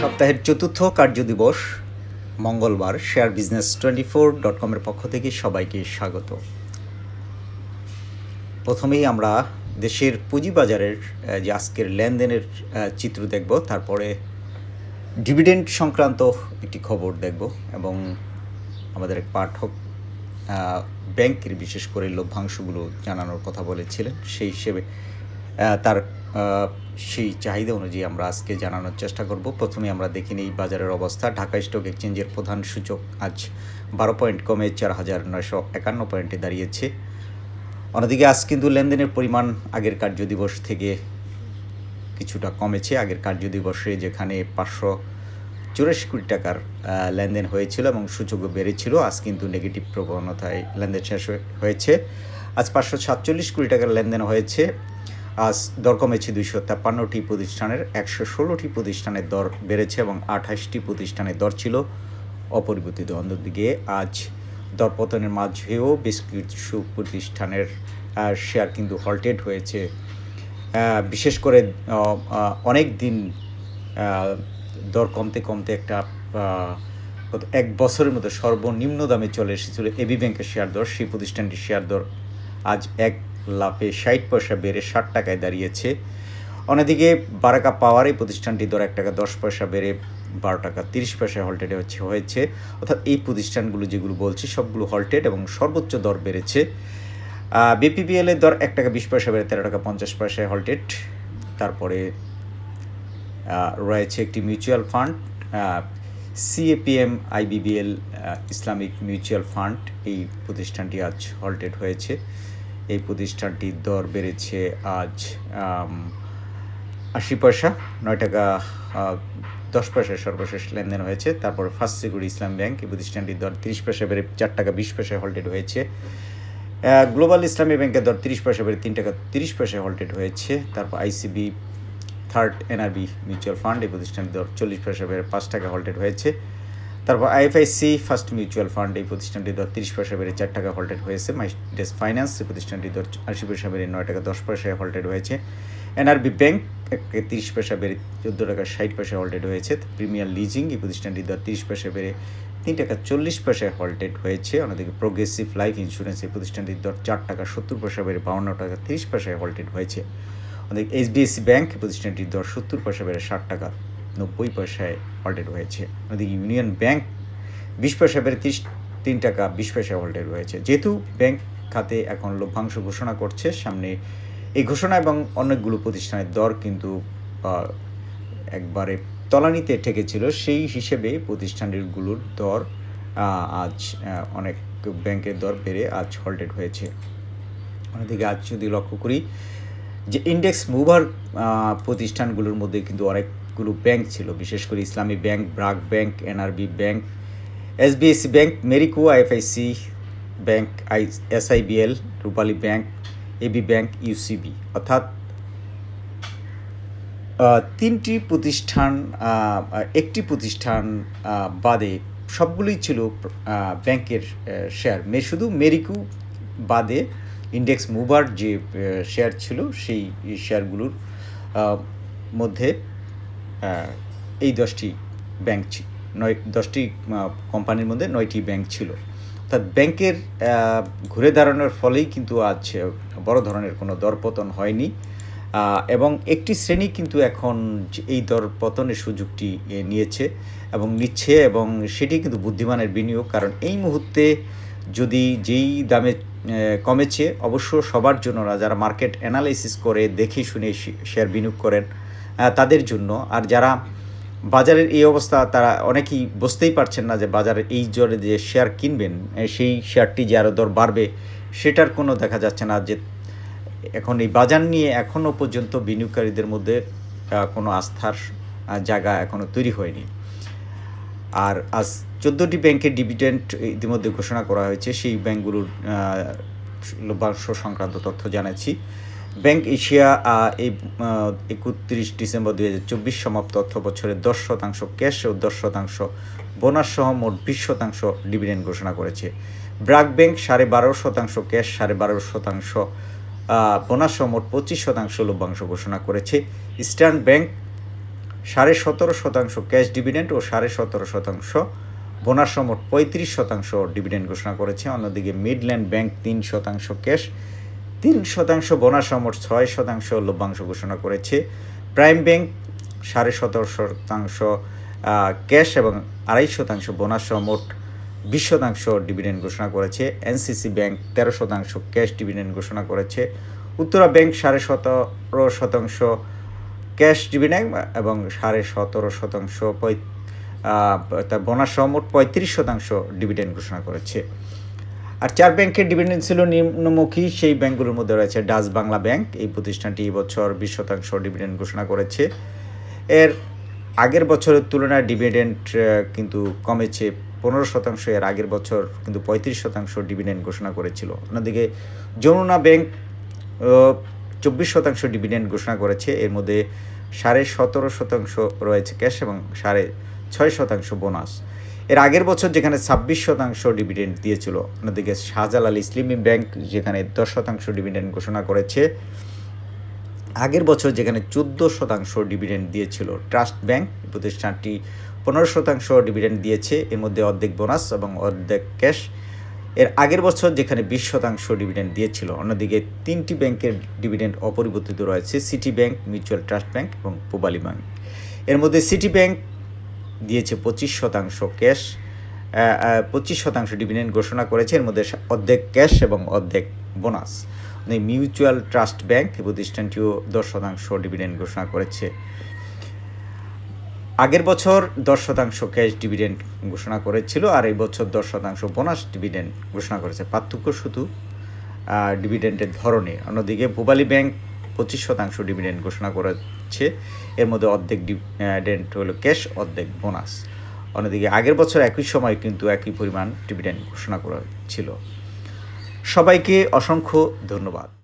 সপ্তাহের চতুর্থ কার্যদিবস মঙ্গলবার share business twenty four dot কমের পক্ষ থেকে সবাইকে স্বাগত। প্রথমেই আমরা দেশের পুঁজিবাজারের যে আজকের লেনদেনের চিত্র দেখব, তারপরে ডিভিডেন্ড সংক্রান্ত একটি খবর দেখব এবং আমাদের এক পাঠক ব্যাংকের বিশেষ করে লভ্যাংশগুলো জানানোর কথা বলেছিলেন। সেই হিসেবে তার সেই চাহিদা অনুযায়ী আমরা আজকে জানানোর চেষ্টা করব। প্রথমে আমরা দেখে নিই বাজারের অবস্থা। ঢাকা স্টক এক্সচেঞ্জের প্রধান সূচক আজ বারো পয়েন্ট কমে চার হাজার নয়শো একান্ন পয়েন্টে দাঁড়িয়েছে। অন্যদিকে আজ কিন্তু লেনদেনের পরিমাণ আগের কার্যদিবস থেকে কিছুটা কমেছে। আগের কার্যদিবসে যেখানে পাঁচশো চুরাশি কোটি টাকার লেনদেন হয়েছিল এবং সূচকও বেড়েছিল, আজ কিন্তু নেগেটিভ প্রবণতায় লেনদেন শেষ হয়ে- হয়েছে। আজ পাঁচশো সাতচল্লিশ কোটি টাকার লেনদেন হয়েছে। আজ দর কমেছে দুইশো তেপ্পান্নটি প্রতিষ্ঠানের, একশো ষোলোটি প্রতিষ্ঠানের দর বেড়েছে এবং আঠাশটি প্রতিষ্ঠানের দর ছিল অপরিবর্তিত। অন্যদিকে আজ দরপতনের মাঝেও বেশ কিছু প্রতিষ্ঠানের শেয়ার কিন্তু হল্টেড হয়েছে। বিশেষ করে অনেক দিন দর কমতে কমতে একটা এক বছরের মতো সর্বনিম্ন দামে চলে এসেছিল এবি ব্যাংকের শেয়ার দর। সেই প্রতিষ্ঠানটির শেয়ার দর আজ এক লাফে ষাট পয়সা বেড়ে ষাট টাকায় দাঁড়িয়েছে। অন্যদিকে বারাকা পাওয়ার প্রতিষ্ঠানটি দর এক টাকা দশ পয়সা বেড়ে বারো টাকা তিরিশ পয়সা হল্টেড হচ্ছে, হয়েছে। অর্থাৎ এই প্রতিষ্ঠানগুলো যেগুলো বলছি, সবগুলো হল্টেড এবং সর্বোচ্চ দর বেড়েছে। বিপিবিএল এর দর এক টাকা বিশ পয়সা বেড়ে তেরো টাকা পঞ্চাশ পয়সায় হল্টেড। তারপরে রয়েছে একটি mutual fund CAPM IBBL Islamic mutual fund. এই প্রতিষ্ঠানটি আজ হল্টেড হয়েছে। এই প্রতিষ্ঠানটির দর বেড়েছে আজ আশি পয়সা, নয় টাকা দশ পয়সায় সর্বশেষ লেনদেন হয়েছে। তারপর ফার্স্ট ইসলাম ব্যাংক এই প্রতিষ্ঠানটির দর তিরিশ পয়সা বেড়ে চার টাকা বিশ পয়সায় হল্টেড হয়েছে। গ্লোবাল ইসলামী ব্যাংকের দর তিরিশ পয়সা বেড়ে তিন টাকা তিরিশ পয়সায় হল্টেড হয়েছে। তারপর ICB third NRB mutual fund এই প্রতিষ্ঠানটির দর চল্লিশ পয়সা বেড়ে পাঁচ টাকা হল্টেড হয়েছে। তারপর আইএফআইসি ফার্স্ট মিউচুয়াল ফান্ড এই প্রতিষ্ঠানটির দর তিরিশ পয়সা বেড়ে চার টাকা হল্টেড হয়েছে। মাই মাইডেস ফাইন্যান্স, এই প্রতিষ্ঠানটির দর আশি পয়সা বেড়ে নয় টাকা দশ পয়সায় হল্টেড হয়েছে। এনআরবি ব্যাংক তিরিশ পয়সা বেড়ে চোদ্দ টাকা ষাট পয়সা হল্টেড হয়েছে। প্রিমিয়ার লিজিং, এই প্রতিষ্ঠানটির দর তিরিশ পয়সা বেড়ে তিন টাকা চল্লিশ পয়সায় হল্টেড হয়েছে। অন্যদিকে প্রোগ্রেসিভ লাইফ ইন্স্যুরেন্স, এই প্রতিষ্ঠানটির দর চার টাকা সত্তর পয়সা বেড়ে বাউন্ন টাকা তিরিশ পয়সায় হল্টেড হয়েছে। অন্যদিকে এইচডিএফসি ব্যাংক প্রতিষ্ঠানটির দর সত্তর পয়সা বেড়ে ষাট টাকা নব্বই পয়সায় হল্টেড হয়েছে। অন্যদিকে ইউনিয়ন ব্যাংক বিশ পয়সা বেড়ে তিন টাকা বিশ পয়সা হল্টেড হয়েছে। যেহেতু ব্যাংক খাতে এখন লভ্যাংশ ঘোষণা করছে, সামনে এই ঘোষণা এবং অনেকগুলো প্রতিষ্ঠানের দর কিন্তু একবারে তলানিতে ঠেকেছিল। সেই হিসেবে প্রতিষ্ঠানগুলোর দর আজ অনেক ব্যাংকের দর বেড়ে আজ হল্টেড হয়েছে। অন্যদিকে আজ যদি লক্ষ্য করি, যে ইন্ডেক্স মুভার প্রতিষ্ঠানগুলোর মধ্যে কিন্তু অনেকগুলো ব্যাংক ছিল, বিশেষ করে Islami bank, BRAC bank, NRB bank, SBSC bank, Marico, IFIC bank, I, SIBL, Rupali bank, AB bank, UCB. অর্থাৎ তিনটি প্রতিষ্ঠান একটি প্রতিষ্ঠান বাদে সবগুলোই ছিল ব্যাংকের শেয়ার মে, শুধু মেরিকু বাদে ইন্ডেক্স মুভার যে শেয়ার ছিল, সেই শেয়ারগুলোর মধ্যে এই দশটি ব্যাংক নয়, দশটি কোম্পানির মধ্যে নয়টি ব্যাংক ছিল। অর্থাৎ ব্যাংকের ঘুরে দাঁড়ানোর ফলেই কিন্তু আজ বড় ধরনের কোনো দরপতন হয়নি। এবং একটি শ্রেণি কিন্তু এখন এই দরপতনের সুযোগটি নিয়েছে এবং নিচ্ছে এবং সেটি কিন্তু বুদ্ধিমানের বিনিয়োগ। কারণ এই মুহূর্তে যদি যেই দামে কমেছে, অবশ্য সবার জন্য না, যারা মার্কেট অ্যানালাইসিস করে, দেখে শুনে শেয়ার বিনিয়োগ করেন তাদের জন্য। আর যারা বাজারের এই অবস্থা, তারা অনেকেই বুঝতেই পারছেন না যে বাজারে এই জোরে যে শেয়ার কিনবেন সেই শেয়ারটি যে আরও দর বাড়বে, সেটার কোনো দেখা যাচ্ছে না যে এখন এই বাজার নিয়ে এখনও পর্যন্ত বিনিয়োগকারীদের মধ্যে কোনো আস্থার জায়গা এখনও তৈরি হয়নি। আর আজ চোদ্দোটি ব্যাংকের ডিভিডেন্ট ইতিমধ্যে ঘোষণা করা হয়েছে। সেই ব্যাংকগুলোর লভ্যাংশ সংক্রান্ত তথ্য জানাচ্ছি। ব্যাংক এশিয়া এই একত্রিশ ডিসেম্বর দুই হাজার চব্বিশ সমাপ্ত অর্থ বছরে দশ শতাংশ ক্যাশ ও দশ শতাংশ বোনাস সহ মোট বিশ শতাংশ ডিভিডেন্ড ঘোষণা করেছে। ব্রাক ব্যাংক সাড়ে বারো শতাংশ ক্যাশ, সাড়ে বারো শতাংশ বোনাস সহ মোট পঁচিশ শতাংশ লভ্যাংশ ঘোষণা করেছে। ইস্টার্ন ব্যাংক সাড়ে সতেরো শতাংশ ক্যাশ ডিভিডেন্ড ও সাড়ে সতেরো শতাংশ বোনাস মোট পঁয়ত্রিশ শতাংশ ডিভিডেন্ড ঘোষণা করেছে। অন্যদিকে মিডল্যান্ড ব্যাংক তিন শতাংশ ক্যাশ তিন শতাংশ বোনাস ছয় শতাংশ লভ্যাংশ ঘোষণা করেছে। প্রাইম ব্যাংক সাড়ে সতেরো শতাংশ ক্যাশ এবং আড়াই শতাংশ বোনাস মোট বিশ শতাংশ ডিভিডেন্ড ঘোষণা করেছে। এনসিসি ব্যাংক তেরো শতাংশ, ক্যাশ ডিভিডেন্ড ঘোষণা করেছে। উত্তরা ব্যাংক সাড়ে সতেরো শতাংশ, ক্যাশ ডিভিডেন্ড এবং সাড়ে সতেরো শতাংশ বোনাস মোট পঁয়ত্রিশ শতাংশ ডিভিডেন্ড ঘোষণা করেছে। আর চার ব্যাংকের ডিভিডেন্ড ছিল নিম্নমুখী, সেই ব্যাংকগুলোর মধ্যে রয়েছে ডাচ বাংলা ব্যাংক। এই প্রতিষ্ঠানটি এবছর বিশ শতাংশ ডিভিডেন্ড ঘোষণা করেছে। এর আগের বছরের তুলনায় ডিভিডেন্ড কিন্তু কমেছে পনেরো শতাংশ, এর আগের বছর কিন্তু পঁয়ত্রিশ শতাংশ ডিভিডেন্ড ঘোষণা করেছিল। অন্যদিকে যমুনা ব্যাংক চব্বিশ শতাংশ ডিভিডেন্ড ঘোষণা করেছে। এর মধ্যে সাড়ে সতেরো শতাংশ রয়েছে ক্যাশ এবং সাড়ে ছয় শতাংশ বোনাস এর আগের বছর যেখানে ছাব্বিশ শতাংশ ডিভিডেন্ড দিয়েছিল, অন্যদিকে শাহজালাল ইসলামী ব্যাংক যেখানে দশ শতাংশ ডিভিডেন্ড ঘোষণা করেছে, আগের বছর যেখানে চোদ্দ শতাংশ ডিভিডেন্ড দিয়েছিল ট্রাস্ট ব্যাংক প্রতিষ্ঠানটি পনেরো শতাংশ ডিভিডেন্ড দিয়েছে, এর মধ্যে অর্ধেক বোনাস এবং অর্ধেক ক্যাশ এর আগের বছর যেখানে বিশ শতাংশ ডিভিডেন্ড দিয়েছিল, অন্যদিকে তিনটি ব্যাংকের ডিভিডেন্ড অপরিবর্তিত রয়েছে City bank mutual trust bank এবং পূবালী ব্যাংক এর মধ্যে সিটি ব্যাংক দিয়েছে পঁচিশ শতাংশ ক্যাশ পঁচিশ শতাংশ ডিভিডেন্ড ঘোষণা করেছে, এর মধ্যে অর্ধেক ক্যাশ এবং অর্ধেক বোনাস। মিউচুয়াল ট্রাস্ট ব্যাংক প্রতিষ্ঠানটিও দশ শতাংশ ডিভিডেন্ড ঘোষণা করেছে। আগের বছর দশ শতাংশ ক্যাশ ডিভিডেন্ড ঘোষণা করেছিল, আর এই বছর দশ শতাংশ বোনাস ডিভিডেন্ড ঘোষণা করেছে। পার্থক্য শুধু ডিভিডেন্ডের ধরনে। অন্যদিকে ভূপালী ব্যাংক পঁচিশ শতাংশ ডিভিডেন্ড ঘোষণা করেছে এর মধ্যে অর্ধেক ডিভিডেন্ট হলো ক্যাশ অর্ধেক বোনাস অন্যদিকে আগের বছর একই সময় কিন্তু একই পরিমাণ ডিভিডেন্ট ঘোষণা করা ছিল। সবাইকে অসংখ্য ধন্যবাদ।